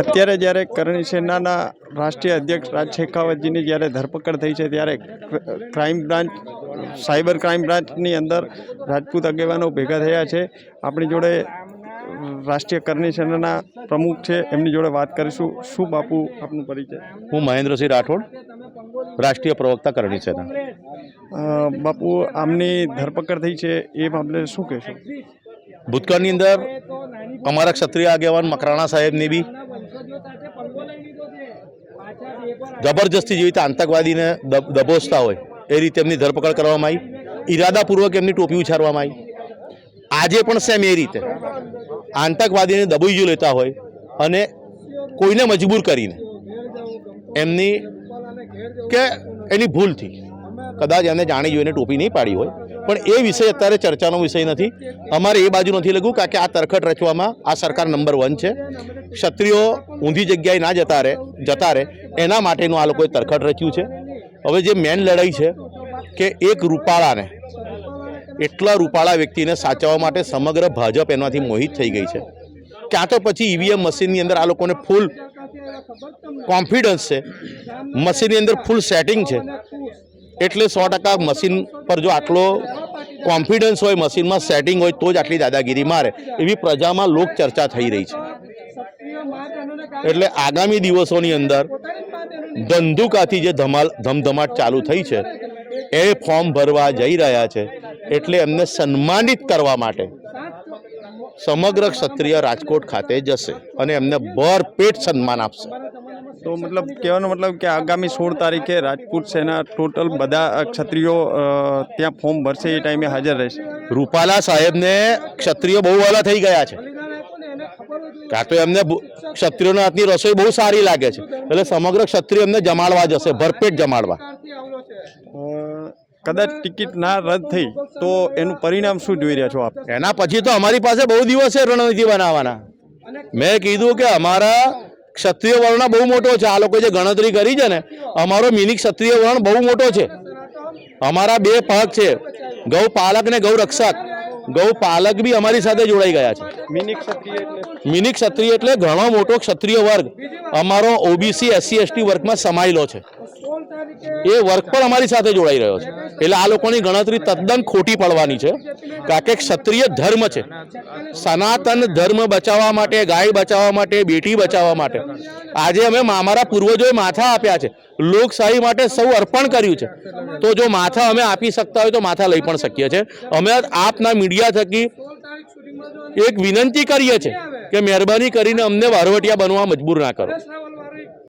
અત્યારે જ્યારે કરણી સેનાના રાષ્ટ્રીય અધ્યક્ષ રાજ શેખાવતજીની જ્યારે ધરપકડ થઈ છે ત્યારે ક્રાઇમ બ્રાન્ચ સાયબર ક્રાઇમ બ્રાન્ચની અંદર રાજપૂત આગેવાનો ભેગા થયા છે. આપણી જોડે રાષ્ટ્રીય કરણી સેનાના પ્રમુખ છે એમની જોડે વાત કરીશું. શું બાપુ આપનું પરિચય? હું મહેન્દ્રસિંહ રાઠોડ રાષ્ટ્રીય પ્રવક્તા કરણી સેના. બાપુ આમની ધરપકડ થઈ છે એ મામલે શું કહેશો? ભૂતકાળની અંદર અમારા ક્ષત્રિય આગેવાન મકરાણા સાહેબની બી જબરજસ્તી જેવી રીતે આતંકવાદીને દબ- દબોચતા હોય, એ રીતે એમની ધરપકડ કરવામાં આવી. ઈરાદાપૂર્વક એમની ટોપી ઉછારવામાં આવી. આજે પણ સેમ એ રીતે. આતંકવાદીને દબોઈ લેતા હોય અને કોઈને મજબૂર કરીને એમની, કે એની ભૂલથી. કદાચ એને જાણી જોઈને ટોપી નહીં પાડી હોય. પણ એ વિષય અત્યારે ચર્ચાનો વિષય નથી. અમારે એ બાજુ નથી લખ્યું કારણ કે આ તરખટ રચવામાં આ સરકાર નંબર વન છે. ક્ષત્રિયો ઊંધી જગ્યાએ ના જતા રહે જતા રહે. એના માટેનું આ લોકોએ તરખટ રચ્યું છે. હવે જે મેન લડાઈ છે કે એક રૂપાળાને, એટલા રૂપાળા વ્યક્તિને સાચવવા માટે સમગ્ર ભાજપ એનાથી મોહિત થઈ ગઈ છે. ક્યાં તો પછી ઈવીએમ મશીનની અંદર આ લોકોને ફૂલ કોન્ફિડન્સ છે. મશીનની અંદર ફૂલ સેટિંગ છે. એટલે સો ટકા મશીન પર જો આટલો કોન્ફિડન્સ હોય, મશીનમાં સેટિંગ હોય, તો જ આટલી દાદાગીરી મારે. એવી પ્રજામાં લોક ચર્ચા થઈ રહી છે. એટલે આગામી દિવસોની અંદર ધંધુકાથી જે ધમાલ, ધમધમાટ ચાલુ થઈ છે, એ ફોર્મ ભરવા જઈ રહ્યા છે, એટલે એમને સન્માનિત કરવા માટે સમગ્ર ક્ષત્રિય રાજકોટ ખાતે જશે અને એમને ભરપેટ સન્માન આપશે. તો મતલબ કહેવાનો મતલબ કે આગામી સોળ તારીખે રાજપૂત સેના ટોટલ બધા ક્ષત્રિયો ત્યાં ફોર્મ ભરશે એ ટાઈમે હાજર રહેશે. રૂપાલા સાહેબને ક્ષત્રિયો બહુ વાલા થઈ ગયા છે. કાં તો એમને ક્ષત્રિયોના હાથની રસોઈ બહુ સારી લાગે છે. એટલે સમગ્ર ક્ષત્રિય એમને જમાડવા જશે ભરપેટ જમાડવા. કદાચ ટિકિટ ના રદ થઈ તો એનું પરિણામ શું જોઈ રહ્યા છો આપ? એના પછી તો અમારી પાસે બહુ દિવસ છે રણનીતિ બનાવવાના. મેં કીધું કે અમારા ક્ષત્રિય વર્ણ બહુ મોટો છે. આ લોકો જે ગણતરી કરી છે ને અમારો મિની ક્ષત્રિય વર્ણ બહુ મોટો છે. અમારા બે ભાગ છે. ગૌ પાલક ને ગૌ રક્ષક. ગૌ પાલક બી અમારી સાથે જોડાઈ ગયા છે. મિની ક્ષત્રિય એટલે ક્ષત્રિય એટલે ઘણો મોટો ક્ષત્રિય વર્ગ. અમારો ઓબીસી એસસી એસટી વર્ગમાં સમાયેલો છે. એ વર્ગ પણ અમારી સાથે જોડાઈ રહ્યો છે. એટલે આ લોકોની ગણતરી તદ્દન ખોટી પડવાની છે. કારણ કે ક્ષત્રિય ધર્મ છે. સનાતન ધર્મ બચાવવા માટે, ગાય બચાવવા માટે, બેટી બચાવવા માટે. આજે અમે અમારા પૂર્વજોએ માથા આપ્યા છે. લોકશાહી માટે સૌ અર્પણ કર્યું છે. તો જો માથા અમે આપી શકતા હોય તો માથા લઈ પણ શકીએ છીએ. અમે આપના મીડિયા થકી એક વિનંતી કરીએ છીએ કે મહેરબાની કરીને અમને વારવટિયા બનવા મજબૂર ના કરો.